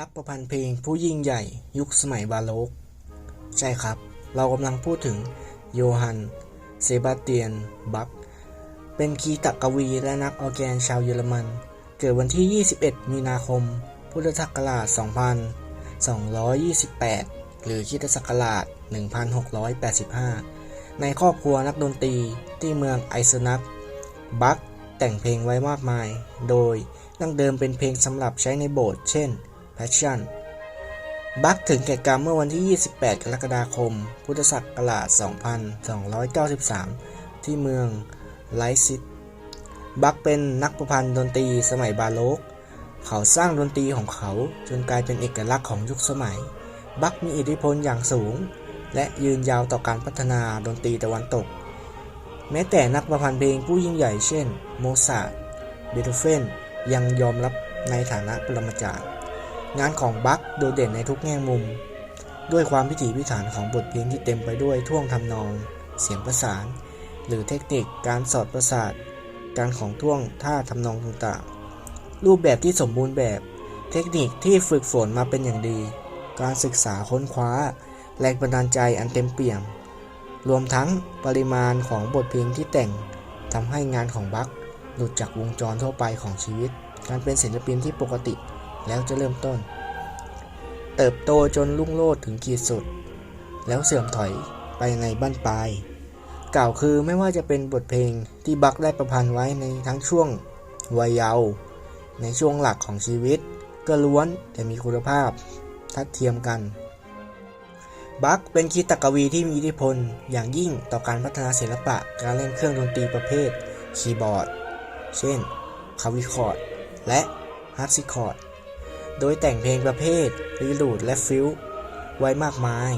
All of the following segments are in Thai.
นักประพันธ์เพลงผู้ยิ่งใหญ่ยุคสมัยบาโรกใช่ครับ เรากำลังพูดถึงโยฮัน เซบาสเตียน บัค เป็นคีตกวีและนักออร์แกนชาวเยอรมัน เกิดวันที่ 21 มีนาคม พุทธศักราช 2228 หรือคิตศักราช 1685 ในครอบครัวนักดนตรีที่เมืองไอซนัก บัคแต่งเพลงไว้มากมาย โดยดั้งเดิมเป็นเพลงสำหรับใช้ในโบสถ์เช่น Passion บัคถึงแก่กรรมเมื่อวันที่ 28 กรกฎาคม พุทธศักราช 2293 ที่เมืองไลซิกบัคเป็นนักประพันธ์ดนตรีสมัยบาโรกเขาสร้างดนตรีของเขาจนกลายเป็นเอกลักษณ์ของยุคสมัย บัคมีอิทธิพลอย่างสูง และยืนยาวต่อการพัฒนาดนตรีตะวันตก แม้แต่นักประพันธ์เพลงผู้ยิ่งใหญ่เช่น โมซาร์ทเบโธเฟนยังยอมรับในฐานะปรมาจารย์ งานของบัคโดดเด่นในทุกแง่มุม ด้วยความพิถีพิถันของบทเพลงที่เต็มไปด้วยท่วงทำนอง เสียงประสาน หรือเทคนิคการสอดประสาท การของท่วงท่าทำนองต่างๆ รูปแบบที่สมบูรณ์แบบ เทคนิคที่ฝึกฝนมาเป็นอย่างดี การศึกษาค้นคว้า แรงบันดาลใจอันเต็มเปี่ยม รวมทั้งปริมาณของบทเพลงที่แต่งทำให้งานของบัคหลุดจากวงจรทั่วไปของชีวิต การเป็นศิลปินที่ปกติ แล้วจะเริ่มต้น เติบโตจนรุ่งโรจน์ถึงขีดสุด แล้วเสื่อมถอยไปในบั้นปลาย กล่าวคือไม่ว่าจะเป็นบทเพลงที่บัคได้ประพันธ์ไว้ในทั้งช่วงวัยเยาว์ในช่วงหลักของชีวิต ก็ล้วนแต่มีคุณภาพทัดเทียมกัน บัคเป็นคีตกวีที่มีอิทธิพลอย่างยิ่งต่อการพัฒนาศิลปะการเล่นเครื่องดนตรีประเภทคีย์บอร์ด เช่นคาวิคอร์ดและฮาร์ปซิคอร์ด โดยแต่งเพลงประเภทรีลูดและฟิลไว้มากมาย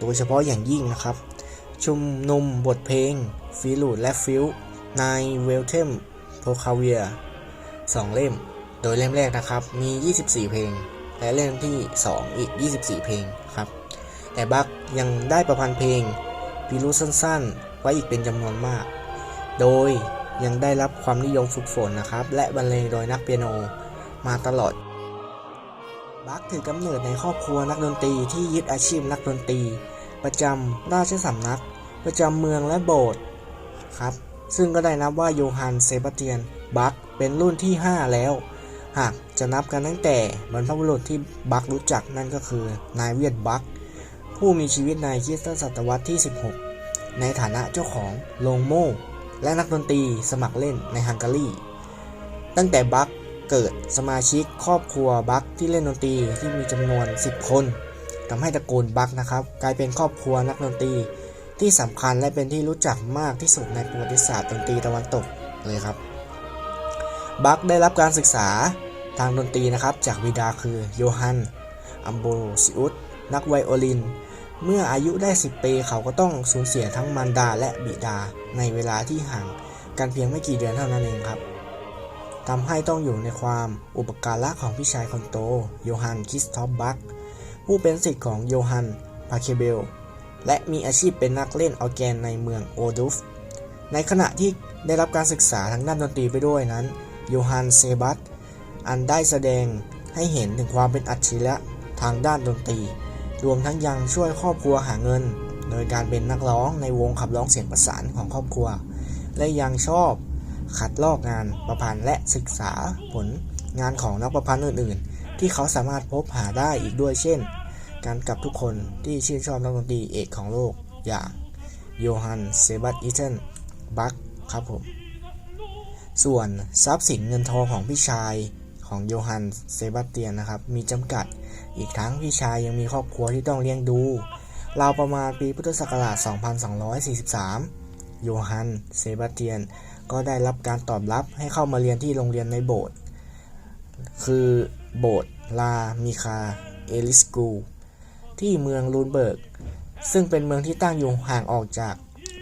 โดยเฉพาะอย่างยิ่งนะครับ ชุมนุมบทเพลงฟิลูดและฟิลในเวลเทมโพคาเวียสองเล่ม โดยเล่มแรกนะครับมี 24 เพลง และเล่มที่ 2 อีก 24 เพลงครับ แต่บัคยังได้ประพันธ์เพลงพิรุสั้นๆ ไว้อีกเป็นจำนวนมาก โดยยังได้รับความนิยมฝึกฝนนะครับ และบรรเลงโดยนักเปียโนมาตลอด บัคถือกำเนิดในครอบครัวนักดนตรีที่ยึดอาชีพนักดนตรี ประจำราชสำนัก ประจำเมืองและโบสถ์ครับ ซึ่งก็ได้นับว่าโยฮันเซบาสเตียน บัคเป็นรุ่นที่ 5 แล้ว หากจะนับกันตั้งแต่บรรพบุรุษที่บัครู้จักนั่นก็คือนายเวียดบัคผู้มีชีวิตในคริสตศตวรรษที่ 16 ในฐานะเจ้าของโรงโม่และนักดนตรีสมัครเล่นในฮังการี ตั้งแต่บัค เกิดสมาชิกครอบครัวบัคที่เล่นดนตรีที่มีจำนวน 10 คนทำให้ตระกูลบัคนะครับกลายเป็นครอบครัวนักดนตรีที่สำคัญและเป็นที่รู้จักมากที่สุดในประวัติศาสตร์ดนตรีตะวันตกเลยครับ บัคได้รับการศึกษาทางดนตรีนะครับจากบิดาคือโยฮันอัมโบรซิอุสนักไวโอลิน เมื่ออายุได้ 10 ปีเขาก็ต้องสูญเสียทั้งมารดาและบิดาในเวลาที่ห่างกันเพียงไม่กี่เดือนเท่านั้นเองครับ ทำให้ต้องอยู่ในความอุปการะของพี่ชายคนโต โยฮันคิสทอฟบัคผู้เป็นศิษย์ของโยฮันพาเคเบล และมีอาชีพเป็นนักเล่นออแกนในเมืองโอดูฟ ในขณะที่ได้รับการศึกษาทางด้านดนตรีไปด้วยนั้น โยฮันเซบัสอันได้แสดงให้เห็นถึงความเป็นอัจฉริยะทางด้านดนตรี รวมทั้งยังช่วยครอบครัวหาเงิน โดยการเป็นนักร้องในวงขับร้องเสียงประสานของครอบครัว และยังชอบ คัดลอกงานประพันธ์และศึกษาผลงานของนักประพันธ์อื่น ๆ ที่เขาสามารถพบหาได้อีกด้วยเช่น การกับทุกคนที่ชื่นชอบนักดนตรีเอกของโลกอย่างโยฮันเซบัสอิเทนบัคครับผม ส่วนทรัพย์สินเงินทองของพี่ชายของโยฮันเซบาสเตียนนะครับ มีจำกัดอีกทั้งพี่ชายยังมีครอบครัวที่ต้องเลี้ยงดูราวประมาณปีพุทธศักราช 2243 โยฮันเซบาสเตียน ก็ได้รับการตอบรับให้เข้ามาเรียนที่โรงเรียนในโบสถ์คือโบสถ์ลามิคาเอลิสกูที่เมืองลูนเบิร์ก ซึ่งเป็นเมืองที่ตั้งอยู่ห่างออกจาก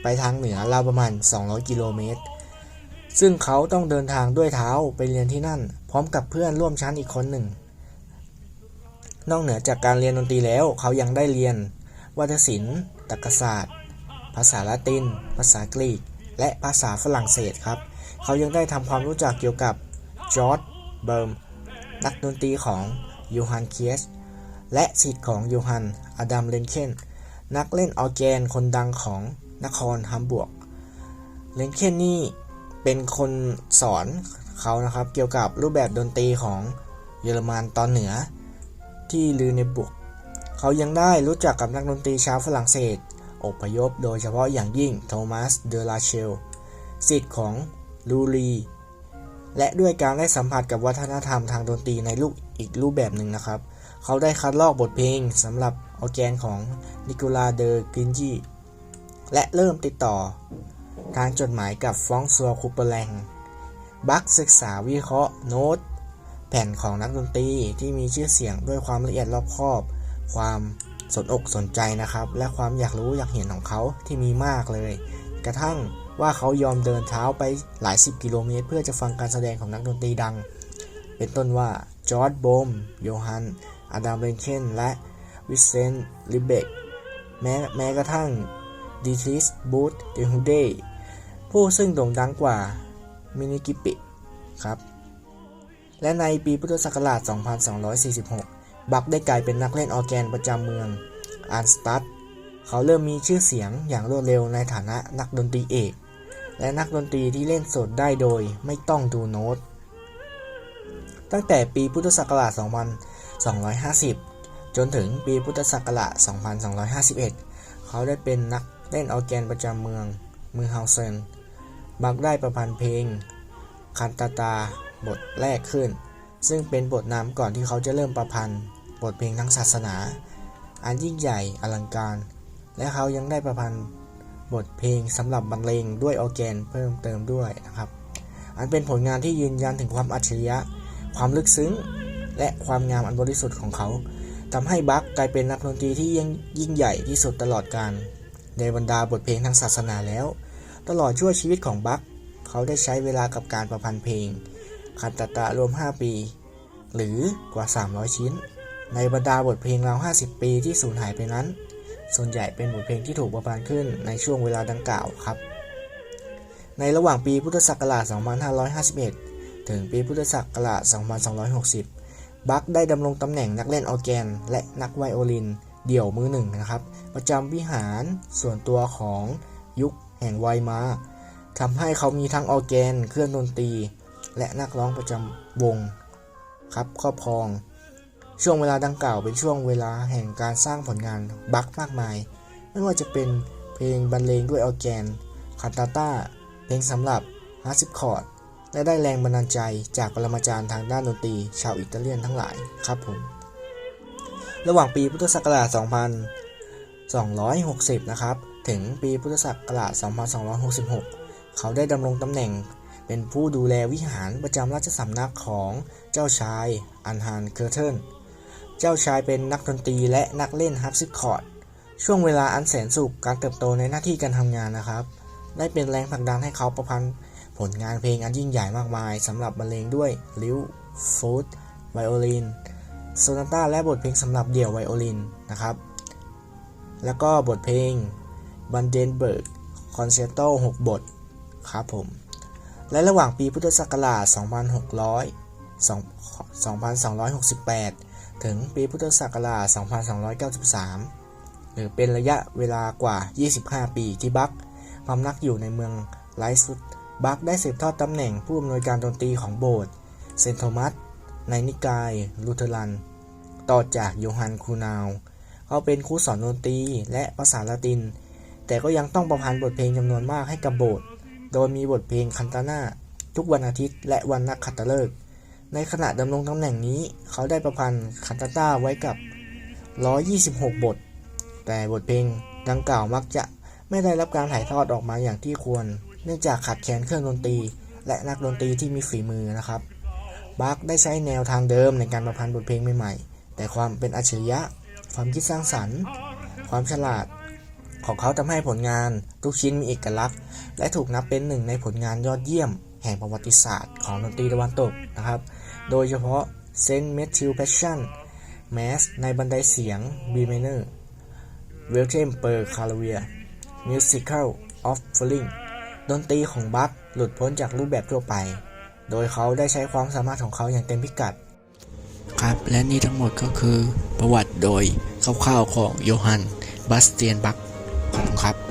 ไปทางเหนือราวประมาณ 200 กิโลเมตร ซึ่งเขาต้องเดินทางด้วยเท้าไปเรียนที่นั่น พร้อมกับเพื่อนร่วมชั้นอีกคนหนึ่ง นอกเหนือจากการเรียนดนตรีแล้วเขายังได้เรียนวัฒศิลป์ตรรกศาสตร์ ภาษาละติน ภาษากรีก และภาษาฝรั่งเศสครับ เขายังได้ทำความรู้จักเกี่ยวกับจอร์ดเบิร์ม นักดนตรีของโยฮันเคียส และสิทธิ์ของโยฮันอดัมเลนเคนนักเล่นออร์แกนคนดังของนครฮัมบวร์กเลนเคนนี่เป็นคนสอนเขานะครับ เกี่ยวกับรูปแบบดนตรีของเยอรมันตอนเหนือที่ลือในบุก เขายังได้รู้จักกับนักดนตรีชาวฝรั่งเศส อพยพโดยเฉพาะอย่างยิ่งโทมัสเดลาเชลสิทธิ์ของลูรีและด้วยการได้สัมผัสกับวัฒนธรรมทางดนตรีในรูปอีกรูปแบบหนึ่งนะครับ เขาได้คัดลอกบทเพลงสำหรับออแกนของนิโคลาเดอร์กรินจีและเริ่มติดต่อ ทางจดหมายกับฟองซัวคูเปอร์แลงบัคศึกษาวิเคราะห์โน้ต แผ่นของนักดนตรีที่มีชื่อเสียงด้วยความละเอียดรอบคอบ ความ สนอกสนใจนะครับ และความอยากรู้อยากเห็นของเขาที่มีมากเลย กระทั่งว่าเขายอมเดินเท้าไปหลายสิบกิโลเมตร เพื่อจะฟังการแสดงของนักดนตรีดัง เป็นต้นว่าจอร์ดโบมโยฮันอดัมเบนเคนและวิเซนต์ลิเบกแม้แม้กระทั่งดิทริสบูธเดฮูเดผู้ซึ่งโด่งดังกว่ามินิกิปิครับ และในปีพุทธศักราช 2246 บักได้กลายเป็นนักเล่นออร์แกนประจำเมืองอันสตัดเขาเริ่มมีชื่อเสียงอย่างรวดเร็วในฐานะนักดนตรีเอก และนักดนตรีที่เล่นสดได้โดยไม่ต้องดูโน้ต ตั้งแต่ปีพุทธศักราช 2250 จนถึงปีพุทธศักราช 2251 เขาได้เป็นนักเล่นออร์แกนประจำเมืองเมืองเฮาเซนบักได้ประพันธ์เพลงคันตาตาบทแรกขึ้น ซึ่งเป็นบทนำก่อนที่เขาจะเริ่มประพันธ์ บทเพลงทางศาสนา อันยิ่งใหญ่อลังการ และเขายังได้ประพันธ์บทเพลงสำหรับบรรเลงด้วยออแกนเพิ่มเติมด้วยนะครับ อันเป็นผลงานที่ยืนยันถึงความอัจฉริยะ ความลึกซึ้ง และความงามอันบริสุทธิ์ของเขาทำให้บัคกลายเป็นนักดนตรีที่ยิ่งยิ่งใหญ่ที่สุดตลอดกาลในบรรดาบทเพลงทางศาสนาแล้ว ตลอดชั่วชีวิตของบัคเขาได้ใช้เวลากับการประพันธ์เพลงคันตตะรวม 5 ปี หรือกว่า 300 ชิ้น ในบรรดาบทเพลงราว 50 ปีที่สูญหายไปนั้น ส่วนใหญ่เป็นบทเพลงที่ถูกประพันธ์ขึ้นในช่วงเวลาดังกล่าวครับ ในระหว่างปีพุทธศักราช 2551 ถึงปีพุทธศักราช 2260 บัคได้ดำรงตำแหน่งนักเล่นออร์แกน และนักไวโอลิน เดี่ยวมือหนึ่งนะครับ ประจำวิหารส่วนตัวของยุคแห่งไวมาทำให้เขามีทั้งออร์แกน เครื่องดนตรี และนักร้องประจำวง ครับครอบครอง ช่วงเวลาดังกล่าวเป็นช่วงเวลาแห่งการสร้างผลงานบัคมากมาย ไม่ว่าจะเป็นเพลงบรรเลงด้วยออแกนคาตาต้า เพลงสำหรับฮาร์ซิคอร์ดและได้แรงบันดาลใจจากปรมาจารย์ทางด้านดนตรี ชาวอิตาเลียนทั้งหลายครับผม ระหว่างปีพุทธศักราช 2260 นะครับ ถึงปีพุทธศักราช 2266 เขาได้ดำรงตำแหน่งเป็นผู้ดูแลวิหารประจำราชสำนักของเจ้าชายอันฮานเคอร์เทิล เจ้าชายเป็นนักดนตรีและนักเล่นฮับซิคอร์ดช่วงเวลาอันแสนสุขการเติบโตในหน้าที่การทำงานนะครับ ได้เป็นแรงผลักดันให้เขาประพันธ์ผลงานเพลงอันยิ่งใหญ่มากมายสำหรับบรรเลงด้วยลิวฟูดไวโอลินโซนาต้าและบทเพลงสำหรับเดี่ยวไวโอลินนะครับ แล้วก็บทเพลงบันเดนเบิร์กคอนเซโต6บทครับผม และระหว่างปีพุทธศักราช 2600 2268 ถึงปีพุทธศักราช 2293 หรือเป็นระยะเวลากว่า 25 ปีที่บัคพำนักอยู่ในเมืองไลซุด บัคได้สืบทอดตำแหน่งผู้อำนวยการดนตรีของโบสถ์เซนโทมัสในนิกายลูเทรัน ต่อจากโยฮันคูนาวเขาเป็นครูสอนดนตรีและภาษาละติน แต่ก็ยังต้องประพันธ์บทเพลงจำนวนมากให้กับโบสถ์โดยมีบทเพลงคันตาน่าทุกวันอาทิตย์และวันนักขัตฤกษ์ ในขณะดำรงตำแหน่งนี้ เขาได้ประพันธ์คันตาต้าไว้กับ 126 บท แต่บทเพลงดังกล่าวมักจะไม่ได้รับการถ่ายทอดออกมาอย่างที่ควร เนื่องจากขาดแคลนเครื่องดนตรี และนักดนตรีที่มีฝีมือนะครับบาร์กได้ใช้แนวทางเดิมในการประพันธ์บทเพลงใหม่ๆ แต่ความเป็นอัจฉริยะ ความคิดสร้างสรรค์ ความฉลาด ของเขาทำให้ผลงาน ทุกชิ้นมีเอกลักษณ์ และถูกนับเป็นหนึ่งในผลงานยอดเยี่ยม แห่งประวัติศาสตร์ของดนตรีตะวันตกนะครับ โดยเฉพาะ Saint Matthew Passion Mass ในบันไดเสียง B minor Welcome per Calavia Musical of Feeling ดนตรีของบัคหลุดพ้นจากรูปแบบทั่วไป โดยเขาได้ใช้ความสามารถของเขาอย่างเต็มพิกัด ครับ และนี่ทั้งหมดก็คือประวัติโดยคร่าวๆของโยฮันบาสเตียนบัคขอบคุณครับ